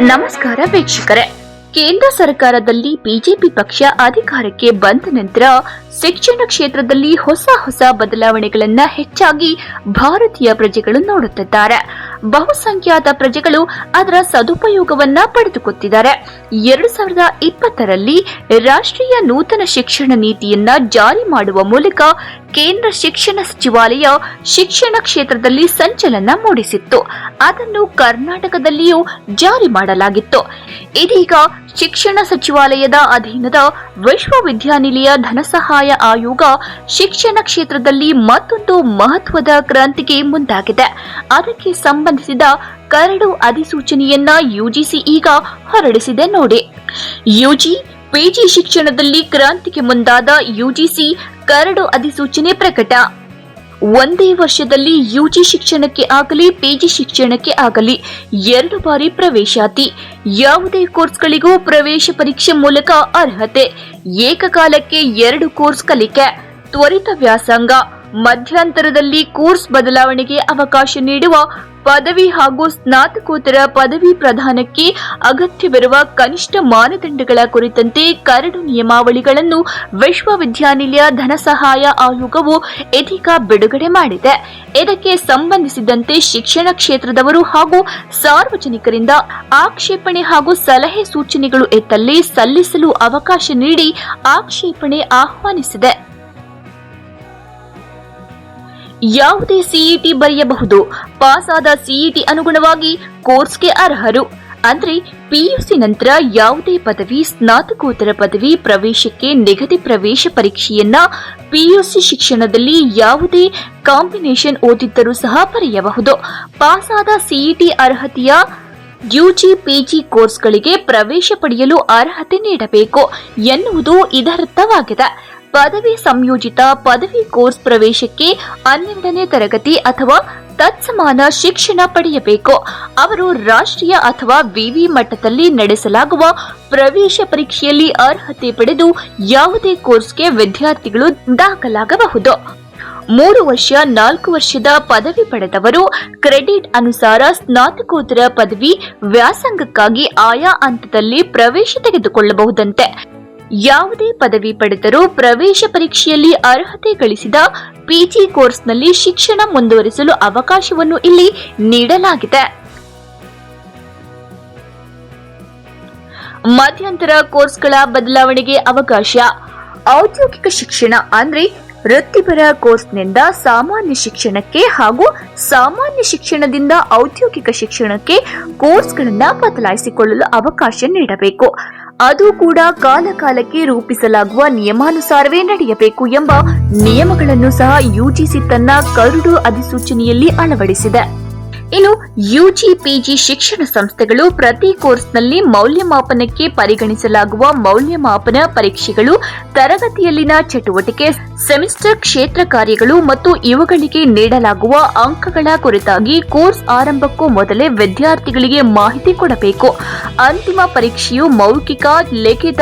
ನಮಸ್ಕಾರ ವೀಕ್ಷಕರೇ. ಕೇಂದ್ರ ಸರ್ಕಾರದಲ್ಲಿ ಬಿಜೆಪಿ ಪಕ್ಷ ಅಧಿಕಾರಕ್ಕೆ ಬಂದ ನಂತರ ಶಿಕ್ಷಣ ಕ್ಷೇತ್ರದಲ್ಲಿ ಹೊಸ ಹೊಸ ಬದಲಾವಣೆಗಳನ್ನು ಹೆಚ್ಚಾಗಿ ಭಾರತೀಯ ಪ್ರಜೆಗಳು ನೋಡುತ್ತಿದ್ದಾರೆ. ಬಹುಸಂಖ್ಯಾತ ಪ್ರಜೆಗಳು ಅದರ ಸದುಪಯೋಗವನ್ನ ಪಡೆದುಕೊತ್ತಿದ್ದಾರೆ. ಎರಡು ಸಾವಿರದ ಇಪ್ಪತ್ತರಲ್ಲಿ ರಾಷ್ಟ್ರೀಯ ನೂತನ ಶಿಕ್ಷಣ ನೀತಿಯನ್ನ ಜಾರಿ ಮಾಡುವ ಮೂಲಕ ಕೇಂದ್ರ ಶಿಕ್ಷಣ ಸಚಿವಾಲಯ ಶಿಕ್ಷಣ ಕ್ಷೇತ್ರದಲ್ಲಿ ಸಂಚಲನ ಮೂಡಿಸಿತ್ತು. ಅದನ್ನು ಕರ್ನಾಟಕದಲ್ಲಿಯೂ ಜಾರಿ ಮಾಡಲಾಗಿತ್ತು. ಇದೀಗ ಶಿಕ್ಷಣ ಸಚಿವಾಲಯದ ಅಧೀನದ ವಿಶ್ವವಿದ್ಯಾನಿಲಯ ಧನಸಹಾಯ ಆಯೋಗ ಶಿಕ್ಷಣ ಕ್ಷೇತ್ರದಲ್ಲಿ ಮತ್ತೊಂದು ಮಹತ್ವದ ಕ್ರಾಂತಿಗೆ ಮುಂದಾಗಿದೆ. ಅದಕ್ಕೆ ಸಂಬಂಧಿಸಿದ ಕರಡು ಅಧಿಸೂಚನೆಯನ್ನ ಯುಜಿಸಿ ಈಗ ಹೊರಡಿಸಿದೆ ನೋಡಿ. ಯುಜಿ, ಪಿಜಿ ಶಿಕ್ಷಣದಲ್ಲಿ ಕ್ರಾಂತಿಗೆ ಮುಂದಾದ ಯುಜಿಸಿ ಕರಡು ಅಧಿಸೂಚನೆ ಪ್ರಕಟ. ಒಂದೇ ವರ್ಷದಲ್ಲಿ ಯುಜಿ ಶಿಕ್ಷಣಕ್ಕೆ ಆಗಲಿ ಪಿಜಿ ಶಿಕ್ಷಣಕ್ಕೆ ಆಗಲಿ ಎರಡು ಬಾರಿ ಪ್ರವೇಶಾತಿ. ಯಾವುದೇ ಕೋರ್ಸ್ಗಳಿಗೂ ಪ್ರವೇಶ ಪರೀಕ್ಷೆ ಮೂಲಕ ಅರ್ಹತೆ. ಏಕಕಾಲಕ್ಕೆ ಎರಡು ಕೋರ್ಸ್ ಕಲಿಕೆ. ತ್ವರಿತ ವ್ಯಾಸಂಗ. ಮಧ್ಯಂತರದಲ್ಲಿ ಕೋರ್ಸ್ ಬದಲಾವಣೆಗೆ ಅವಕಾಶ ನೀಡುವ ಪದವಿ ಹಾಗೂ ಸ್ನಾತಕೋತ್ತರ ಪದವಿ ಪ್ರದಾನಕ್ಕೆ ಅಗತ್ಯವಿರುವ ಕನಿಷ್ಠ ಮಾನದಂಡಗಳ ಕುರಿತಂತೆ ಕರಡು ನಿಯಮಾವಳಿಗಳನ್ನು ವಿಶ್ವವಿದ್ಯಾನಿಲಯ ಧನಸಹಾಯ ಆಯೋಗವು ಇದೀಗ ಬಿಡುಗಡೆ ಮಾಡಿದೆ. ಇದಕ್ಕೆ ಸಂಬಂಧಿಸಿದಂತೆ ಶಿಕ್ಷಣ ಕ್ಷೇತ್ರದವರು ಹಾಗೂ ಸಾರ್ವಜನಿಕರಿಂದ ಆಕ್ಷೇಪಣೆ ಹಾಗೂ ಸಲಹೆ ಸೂಚನೆಗಳು ಎತ್ತಲ್ಲಿ ಸಲ್ಲಿಸಲು ಅವಕಾಶ ನೀಡಿ ಆಕ್ಷೇಪಣೆ ಆಹ್ವಾನಿಸಿದೆ. ಯಾವುದೇ ಸಿಇಟಿ ಬರೆಯಬಹುದು. ಪಾಸ್ ಆದ ಸಿಇಟಿ ಅನುಗುಣವಾಗಿ ಕೋರ್ಸ್ಗೆ ಅರ್ಹರು. ಅಂದ್ರೆ ಪಿಯುಸಿ ನಂತರ ಯಾವುದೇ ಪದವಿ, ಸ್ನಾತಕೋತ್ತರ ಪದವಿ, ಪ್ರವೇಶಕ್ಕೆ ನಿಗದಿ ಪ್ರವೇಶ ಪರೀಕ್ಷೆಯನ್ನ ಪಿಯುಸಿ ಶಿಕ್ಷಣದಲ್ಲಿ ಯಾವುದೇ ಕಾಂಬಿನೇಷನ್ ಓದಿದ್ದರೂ ಸಹ ಬರೆಯಬಹುದು. ಪಾಸ್ ಆದ ಸಿಇಟಿ ಅರ್ಹತೆಯ ಯುಜಿ ಪಿಜಿ ಕೋರ್ಸ್ಗಳಿಗೆ ಪ್ರವೇಶ ಪಡೆಯಲು ಅರ್ಹತೆ ನೀಡಬೇಕು ಎನ್ನುವುದು ಇದರರ್ಥವಾಗಿದೆ. ಪದವಿ ಸಂಯೋಜಿತ ಪದವಿ ಕೋರ್ಸ್ ಪ್ರವೇಶಕ್ಕೆ ಹನ್ನೆರಡನೇ ತರಗತಿ ಅಥವಾ ತತ್ಸಮಾನ ಶಿಕ್ಷಣ ಪಡೆಯಬೇಕು. ಅವರು ರಾಷ್ಟ್ರೀಯ ಅಥವಾ ವಿವಿ ಮಟ್ಟದಲ್ಲಿ ನಡೆಸಲಾಗುವ ಪ್ರವೇಶ ಪರೀಕ್ಷೆಯಲ್ಲಿ ಅರ್ಹತೆ ಪಡೆದು ಯಾವುದೇ ಕೋರ್ಸ್ಗೆ ವಿದ್ಯಾರ್ಥಿಗಳು ದಾಖಲಾಗಬಹುದು. ಮೂರು ವರ್ಷ, ನಾಲ್ಕು ವರ್ಷದ ಪದವಿ ಪಡೆದವರು ಕ್ರೆಡಿಟ್ ಅನುಸಾರ ಸ್ನಾತಕೋತ್ತರ ಪದವಿ ವ್ಯಾಸಂಗಕ್ಕಾಗಿ ಆಯಾ ಹಂತದಲ್ಲಿ ಪ್ರವೇಶ ತೆಗೆದುಕೊಳ್ಳಬಹುದಂತೆ. ಯಾವುದೇ ಪದವಿ ಪಡೆದರೂ ಪ್ರವೇಶ ಪರೀಕ್ಷೆಯಲ್ಲಿ ಅರ್ಹತೆ ಗಳಿಸಿದ ಪಿಜಿ ಕೋರ್ಸ್ನಲ್ಲಿ ಶಿಕ್ಷಣ ಮುಂದುವರಿಸಲು ಅವಕಾಶವನ್ನು ಇಲ್ಲಿ ನೀಡಲಾಗಿದೆ. ಮಧ್ಯಂತರ ಕೋರ್ಸ್ಗಳ ಬದಲಾವಣೆಗೆ ಅವಕಾಶ. ಔದ್ಯೋಗಿಕ ಶಿಕ್ಷಣ ಅಂದ್ರೆ ವೃತ್ತಿಪರ ಕೋರ್ಸ್ನಿಂದ ಸಾಮಾನ್ಯ ಶಿಕ್ಷಣಕ್ಕೆ ಹಾಗೂ ಸಾಮಾನ್ಯ ಶಿಕ್ಷಣದಿಂದ ಔದ್ಯೋಗಿಕ ಶಿಕ್ಷಣಕ್ಕೆ ಕೋರ್ಸ್ಗಳನ್ನು ಬದಲಾಯಿಸಿಕೊಳ್ಳಲು ಅವಕಾಶ ನೀಡಬೇಕು. ಅದು ಕೂಡ ಕಾಲಕಾಲಕ್ಕೆ ರೂಪಿಸಲಾಗುವ ನಿಯಮಾನುಸಾರವೇ ನಡೆಯಬೇಕು ಎಂಬ ನಿಯಮಗಳನ್ನು ಸಹ ಯುಜಿಸಿ ತನ್ನ ಕರಡು ಅಧಿಸೂಚನೆಯಲ್ಲಿ ಅಳವಡಿಸಿದೆ. ಇನ್ನು ಯುಜಿ ಪಿಜಿ ಶಿಕ್ಷಣ ಸಂಸ್ಥೆಗಳು ಪ್ರತಿ ಕೋರ್ಸ್ನಲ್ಲಿ ಮೌಲ್ಯಮಾಪನಕ್ಕೆ ಪರಿಗಣಿಸಲಾಗುವ ಮೌಲ್ಯಮಾಪನ ಪರೀಕ್ಷೆಗಳು, ತರಗತಿಯಲ್ಲಿನ ಚಟುವಟಿಕೆ, ಸೆಮಿಸ್ಟರ್ ಕ್ಷೇತ್ರ ಕಾರ್ಯಗಳು ಮತ್ತು ಇವುಗಳಿಗೆ ನೀಡಲಾಗುವ ಅಂಕಗಳ ಕುರಿತಾಗಿ ಕೋರ್ಸ್ ಆರಂಭಕ್ಕೂ ಮೊದಲೇ ವಿದ್ಯಾರ್ಥಿಗಳಿಗೆ ಮಾಹಿತಿ ಕೊಡಬೇಕು. ಅಂತಿಮ ಪರೀಕ್ಷೆಯು ಮೌಖಿಕ ಲಿಖಿತ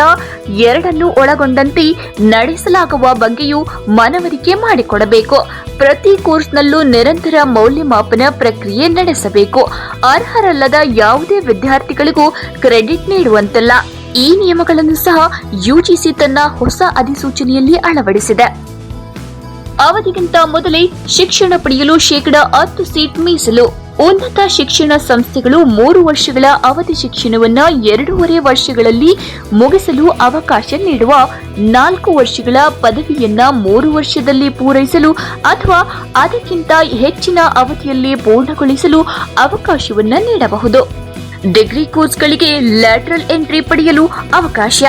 ಎರಡನ್ನೂ ಒಳಗೊಂಡಂತೆ ನಡೆಸಲಾಗುವ ಬಗ್ಗೆಯೂ ಮನವರಿಕೆ ಮಾಡಿಕೊಡಬೇಕು. ಪ್ರತಿ ಕೋರ್ಸ್ನಲ್ಲೂ ನಿರಂತರ ಮೌಲ್ಯಮಾಪನ ಪ್ರಕ್ರಿಯೆ ನಡೆಸಬೇಕು. ಅರ್ಹರಲ್ಲದ ಯಾವುದೇ ವಿದ್ಯಾರ್ಥಿಗಳಿಗೂ ಕ್ರೆಡಿಟ್ ನೀಡುವಂತಿಲ್ಲ. ಈ ನಿಯಮಗಳನ್ನು ಸಹ ಯುಜಿಸಿ ತನ್ನ ಹೊಸ ಅಧಿಸೂಚನೆಯಲ್ಲಿ ಅಳವಡಿಸಿದೆ. ಅವಧಿಗಿಂತ ಮೊದಲೇ ಶಿಕ್ಷಣ ಪಡೆಯಲು ಶೇಕಡಾ ಹತ್ತು ಸೀಟ್ ಮೀಸಲು ಉನ್ನತ ಶಿಕ್ಷಣ ಸಂಸ್ಥೆಗಳು ಮೂರು ವರ್ಷಗಳ ಅವಧಿ ಶಿಕ್ಷಣವನ್ನು ಎರಡೂವರೆ ವರ್ಷಗಳಲ್ಲಿ ಮುಗಿಸಲು ಅವಕಾಶ ನೀಡುವ ನಾಲ್ಕು ವರ್ಷಗಳ ಪದವಿಯನ್ನ ಮೂರು ವರ್ಷದಲ್ಲಿ ಪೂರೈಸಲು ಅಥವಾ ಅದಕ್ಕಿಂತ ಹೆಚ್ಚಿನ ಅವಧಿಯಲ್ಲಿ ಪೂರ್ಣಗೊಳಿಸಲು ಅವಕಾಶವನ್ನು ನೀಡಬಹುದು. ಡಿಗ್ರಿ ಕೋರ್ಸ್ಗಳಿಗೆ ಲ್ಯಾಟ್ರಲ್ ಎಂಟ್ರಿ ಪಡೆಯಲು ಅವಕಾಶ.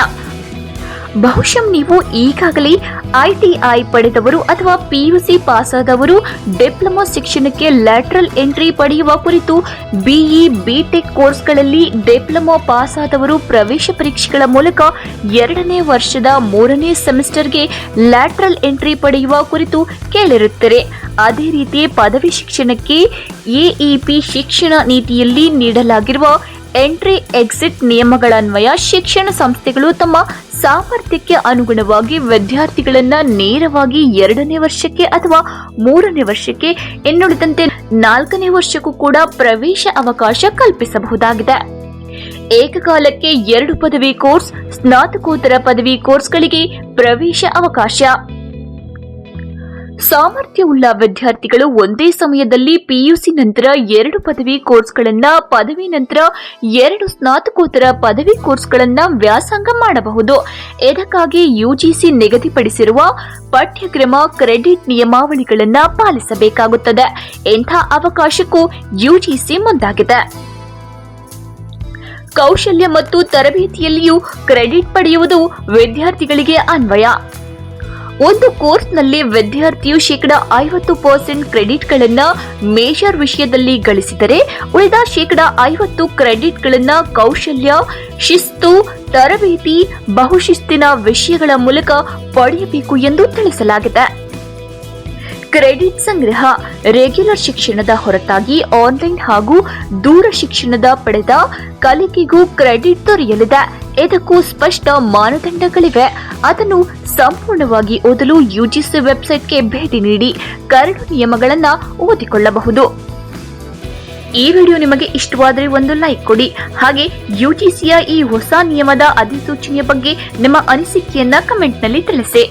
ಬಹುಶಃ ನೀವು ಈಗಾಗಲೇ ಐಟಿಐ ಪಡೆದವರು ಅಥವಾ ಪಿಯುಸಿ ಪಾಸ್ ಆದವರು ಡಿಪ್ಲೊಮಾ ಶಿಕ್ಷಣಕ್ಕೆ ಲ್ಯಾಟ್ರಲ್ ಎಂಟ್ರಿ ಪಡೆಯುವ ಕುರಿತು ಬಿಇ ಬಿಟೆಕ್ ಕೋರ್ಸ್ಗಳಲ್ಲಿ ಡಿಪ್ಲೊಮಾ ಪಾಸ್ ಆದವರು ಪ್ರವೇಶ ಪರೀಕ್ಷೆಗಳ ಮೂಲಕ ಎರಡನೇ ವರ್ಷದ ಮೂರನೇ ಸೆಮಿಸ್ಟರ್ಗೆ ಲ್ಯಾಟ್ರಲ್ ಎಂಟ್ರಿ ಪಡೆಯುವ ಕುರಿತು ಕೇಳಿರುತ್ತಾರೆ. ಅದೇ ರೀತಿ ಪದವಿ ಶಿಕ್ಷಣಕ್ಕೆ ಎಇಪಿ ಶಿಕ್ಷಣ ನೀತಿಯಲ್ಲಿ ನೀಡಲಾಗಿರುವ ಎಂಟ್ರಿ ಎಕ್ಸಿಟ್ ನಿಯಮಗಳನ್ವಯ ಶಿಕ್ಷಣ ಸಂಸ್ಥೆಗಳು ತಮ್ಮ ಸಾಮರ್ಥ್ಯಕ್ಕೆ ಅನುಗುಣವಾಗಿ ವಿದ್ಯಾರ್ಥಿಗಳನ್ನ ನೇರವಾಗಿ ಎರಡನೇ ವರ್ಷಕ್ಕೆ ಅಥವಾ ಮೂರನೇ ವರ್ಷಕ್ಕೆ, ಇನ್ನುಳಿದಂತೆ ನಾಲ್ಕನೇ ವರ್ಷಕ್ಕೂ ಕೂಡ ಪ್ರವೇಶ ಅವಕಾಶ ಕಲ್ಪಿಸಬಹುದಾಗಿದೆ. ಏಕಕಾಲಕ್ಕೆ ಎರಡು ಪದವಿ ಕೋರ್ಸ್, ಸ್ನಾತಕೋತ್ತರ ಪದವಿ ಕೋರ್ಸ್ಗಳಿಗೆ ಪ್ರವೇಶ ಅವಕಾಶ. ಸಾಮರ್ಥ್ಯವುಳ್ಳ ವಿದ್ಯಾರ್ಥಿಗಳು ಒಂದೇ ಸಮಯದಲ್ಲಿ ಪಿಯುಸಿ ನಂತರ ಎರಡು ಪದವಿ ಕೋರ್ಸ್ಗಳನ್ನ, ಪದವಿ ನಂತರ ಎರಡು ಸ್ನಾತಕೋತ್ತರ ಪದವಿ ಕೋರ್ಸ್ಗಳನ್ನ ವ್ಯಾಸಂಗ ಮಾಡಬಹುದು. ಇದಕ್ಕಾಗಿ ಯುಜಿಸಿ ನಿಗದಿಪಡಿಸಿರುವ ಪಠ್ಯಕ್ರಮ, ಕ್ರೆಡಿಟ್ ನಿಯಮಾವಳಿಗಳನ್ನ ಪಾಲಿಸಬೇಕಾಗುತ್ತದೆ. ಇಂಥ ಅವಕಾಶಕ್ಕೂ ಯುಜಿಸಿ ಮುಂದಾಗಿದೆ. ಕೌಶಲ್ಯ ಮತ್ತು ತರಬೇತಿಯಲ್ಲಿಯೂ ಕ್ರೆಡಿಟ್ ಪಡೆಯುವುದು ವಿದ್ಯಾರ್ಥಿಗಳಿಗೆ ಅನ್ವಯ. ಒಂದು ಕೋರ್ಸ್ನಲ್ಲಿ ವಿದ್ಯಾರ್ಥಿಯು ಶೇಕಡ ಐವತ್ತು ಪರ್ಸೆಂಟ್ ಕ್ರೆಡಿಟ್ಗಳನ್ನು ಮೇಜರ್ ವಿಷಯದಲ್ಲಿ ಗಳಿಸಿದರೆ, ಉಳಿದ ಶೇಕಡ ಐವತ್ತು ಕ್ರೆಡಿಟ್ಗಳನ್ನು ಕೌಶಲ್ಯ, ಶಿಸ್ತು, ತರಬೇತಿ, ಬಹುಶಿಸ್ತಿನ ವಿಷಯಗಳ ಮೂಲಕ ಪಡೆಯಬೇಕು ಎಂದು ತಿಳಿಸಲಾಗಿದೆ. ಕ್ರೆಡಿಟ್ ಸಂಗ್ರಹ ರೆಗ್ಯುಲರ್ ಶಿಕ್ಷಣದ ಹೊರತಾಗಿ ಆನ್ಲೈನ್ ಹಾಗೂ ದೂರ ಶಿಕ್ಷಣದ ಪಡೆದ ಕಲಿಕೆಗೂ ಕ್ರೆಡಿಟ್ ದೊರೆಯಲಿದೆ. ಇದಕ್ಕೂ ಸ್ಪಷ್ಟ ಮಾನದಂಡಗಳಿವೆ. ಅದನ್ನು ಸಂಪೂರ್ಣವಾಗಿ ಓದಲು ಯುಜಿಸಿ ವೆಬ್ಸೈಟ್ಗೆ ಭೇಟಿ ನೀಡಿ ಕರಡು ನಿಯಮಗಳನ್ನು ಓದಿಕೊಳ್ಳಬಹುದು. ಈ ವಿಡಿಯೋ ನಿಮಗೆ ಇಷ್ಟವಾದರೆ ಒಂದು ಲೈಕ್ ಕೊಡಿ. ಹಾಗೆ ಯುಜಿಸಿಯ ಈ ಹೊಸ ನಿಯಮದ ಅಧಿಸೂಚನೆಯ ಬಗ್ಗೆ ನಿಮ್ಮ ಅನಿಸಿಕೆಯನ್ನ ಕಮೆಂಟ್ನಲ್ಲಿ ತಿಳಿಸಿ.